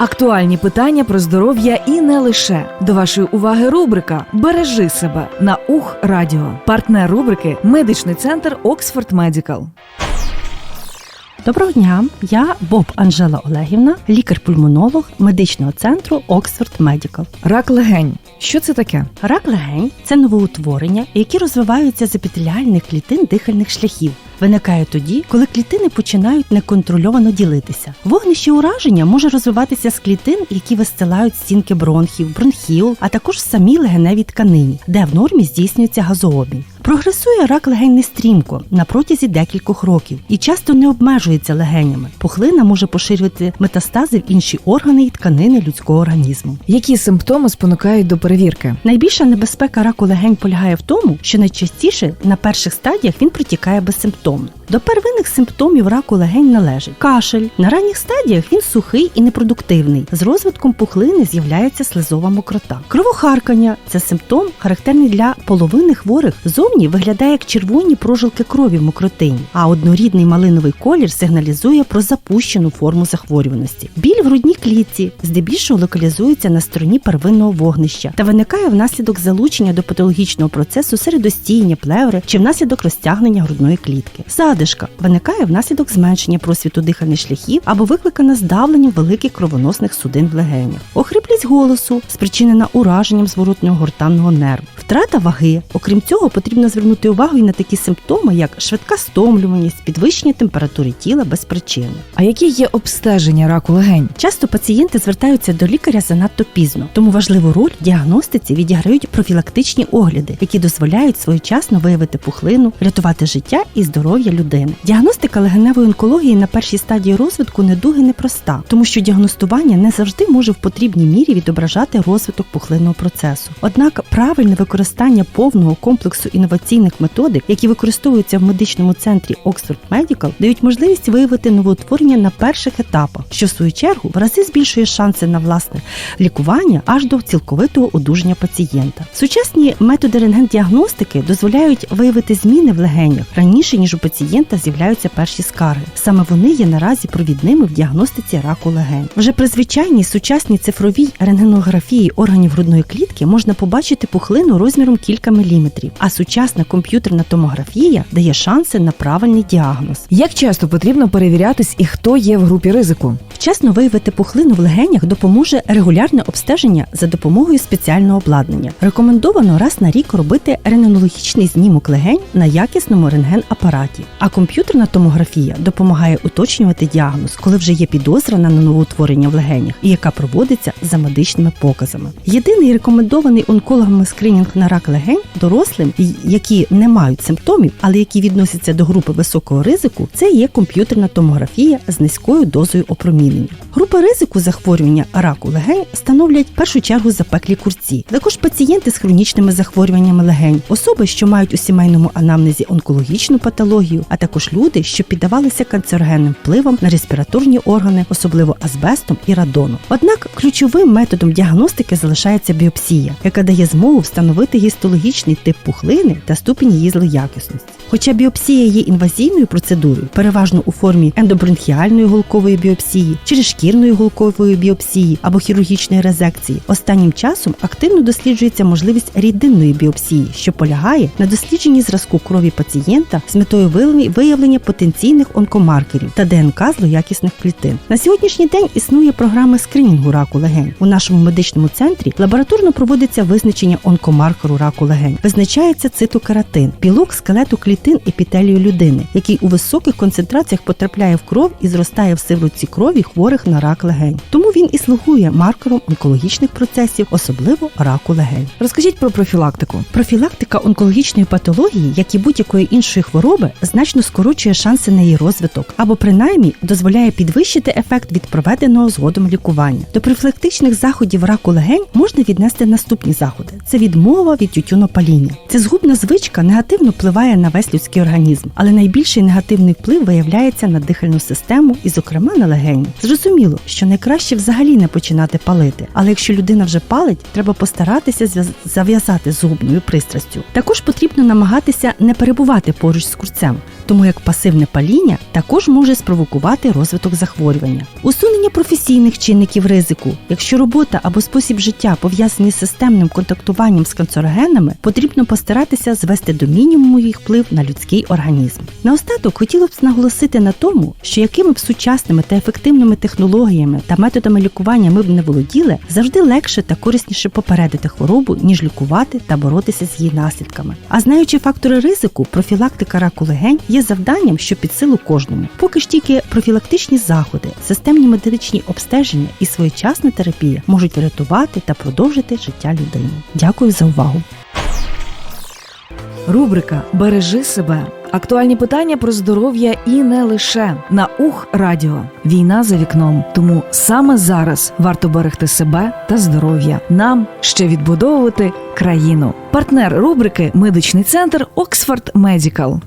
Актуальні питання про здоров'я і не лише до вашої уваги. Рубрика Бережи себе на Ух Радіо. Партнер рубрики Медичний центр Оксфорд Медікал. Доброго дня, я Боб Анжела Олегівна, лікар-пульмонолог медичного центру Оксфорд Медікал. Рак легень. Що це таке? Рак легень це новоутворення, які розвиваються з епітеліальних клітин дихальних шляхів. Виникає тоді, коли клітини починають неконтрольовано ділитися. Вогнище ураження може розвиватися з клітин, які вистилають стінки бронхів, бронхіол, а також в самій легеневій тканині, де в нормі здійснюється газообмін. Прогресує рак легень не стрімко на протязі декількох років і часто не обмежується легенями. Пухлина може поширювати метастази в інші органи і тканини людського організму. Які симптоми спонукають до перевірки? Найбільша небезпека раку легень полягає в тому, що найчастіше на перших стадіях він протікає безсимптомно. До первинних симптомів раку легень належить кашель. На ранніх стадіях він сухий і непродуктивний. З розвитком пухлини з'являється слизова мокрота. Кровохаркання це симптом, характерний для половини хворих. Зовні виглядає як червоні прожилки крові в мокротині, а однорідний малиновий колір сигналізує про запущену форму захворюваності. Біль в грудній клітці здебільшого локалізується на стороні первинного вогнища та виникає внаслідок залучення до патологічного процесу середостійня плеври чи внаслідок розтягнення грудної клітки. Задишка виникає внаслідок зменшення просвіту дихальних шляхів або викликана здавленням великих кровоносних судин в легенях. Охриплість голосу спричинена ураженням зворотнього гортанного нерву. Втрата ваги. Окрім цього, потрібно звернути увагу і на такі симптоми, як швидка стомлюваність, підвищення температури тіла без причини. А які є обстеження раку легень? Часто пацієнти звертаються до лікаря занадто пізно, тому важливу роль в діагностиці відіграють профілактичні огляди, які дозволяють своєчасно виявити пухлину, рятувати життя і здоров'я людини. Діагностика легеневої онкології на першій стадії розвитку недуги непроста, тому що діагностування не завжди може в потрібній мірі відображати розвиток пухлинного процесу. Однак правильне використання повного комплексу інноваційних методик, які використовуються в медичному центрі Oxford Medical, дають можливість виявити новоутворення на перших етапах, що в свою чергу в рази збільшує шанси на власне лікування аж до цілковитого одужання пацієнта. Сучасні методи рентген-діагностики дозволяють виявити зміни в легенях раніше ніж у пацієнта з'являються перші скарги. Саме вони є наразі провідними в діагностиці раку легень. Вже при звичайній сучасній цифровій рентгенографії органів грудної клітки можна побачити пухлину розміром кілька міліметрів, а сучасна комп'ютерна томографія дає шанси на правильний діагноз. Як часто потрібно перевірятись і хто є в групі ризику? Вчасно виявити пухлину в легенях допоможе регулярне обстеження за допомогою спеціального обладнання. Рекомендовано раз на рік робити рентгенологічний знімок легень на якісному рентген-апараті. А комп'ютерна томографія допомагає уточнювати діагноз, коли вже є підозра на новоутворення в легенях, і яка проводиться за медичними показами. Єдиний рекомендований онкологами скринінг на рак легень дорослим, які не мають симптомів, але які відносяться до групи високого ризику, це є комп'ютерна томографія з низькою дозою опромінення. Групи ризику захворювання раку легень становлять в першу чергу запеклі курці, також пацієнти з хронічними захворюваннями легень, особи, що мають у сімейному анамнезі онкологічну патологію, а також люди, що піддавалися канцерогенним впливам на респіраторні органи, особливо азбестом і радоном. Однак ключовим методом діагностики залишається біопсія, яка дає змогу встановити гістологічний тип пухлини та ступінь її злоякісності. Хоча біопсія є інвазійною процедурою, переважно у формі ендобронхіальної голкової біопсії, через шкірної голкової біопсії або хірургічної резекції, останнім часом активно досліджується можливість рідинної біопсії, що полягає на дослідженні зразку крові пацієнта з метою виявлення потенційних онкомаркерів та ДНК злоякісних клітин. На сьогоднішній день існує програма скринінгу раку легень. У нашому медичному центрі лабораторно проводиться визначення онкомаркеру раку легень. Визначається цитокератин, білок скелету клітин епітелію людини, який у високих концентраціях потрапляє в кров і зростає в сивороці крові хворих на рак легень. Тому він і слугує маркером онкологічних процесів, особливо раку легень. Розкажіть про профілактику. Профілактика онкологічної патології, як і будь-якої іншої хвороби, значно скорочує шанси на її розвиток або принаймні дозволяє підвищити ефект від проведеного згодом лікування. До профілактичних заходів раку легень можна віднести наступні заходи: це відмова від тютюнопаління. Ця згубна звичка негативно впливає на весь людський організм, але найбільший негативний вплив виявляється на дихальну систему і, зокрема, на легені. Зрозуміло, що найкраще взагалі не починати палити, але якщо людина вже палить, треба постаратися зав'язати з пристрастю. Також потрібно намагатися не перебувати поруч з курцем, тому як пасивне паління також може спровокувати розвиток захворювання. Усунення професійних чинників ризику, якщо робота або спосіб життя пов'язані з системним контактуванням з канцерогенами, потрібно постаратися звести до мінімуму їх вплив на людський організм. Наостаток хотіло б наголосити на тому, що якими б сучасними та ефективними технологіями та методами лікування ми б не володіли, завжди легше та корисніше попередити хворобу, ніж лікувати та боротися з її наслідками. А знаючи фактори ризику, профілактика раку легень завданням, що під силу кожному. Поки ж тільки профілактичні заходи, системні медичні обстеження і своєчасна терапія можуть врятувати та продовжити життя людини. Дякую за увагу. Рубрика Бережи себе. Актуальні питання про здоров'я і не лише на Ух Радіо. Війна за вікном. Тому саме зараз варто берегти себе та здоров'я. Нам ще відбудовувати країну. Партнер рубрики Медичний центр Оксфорд Медікал.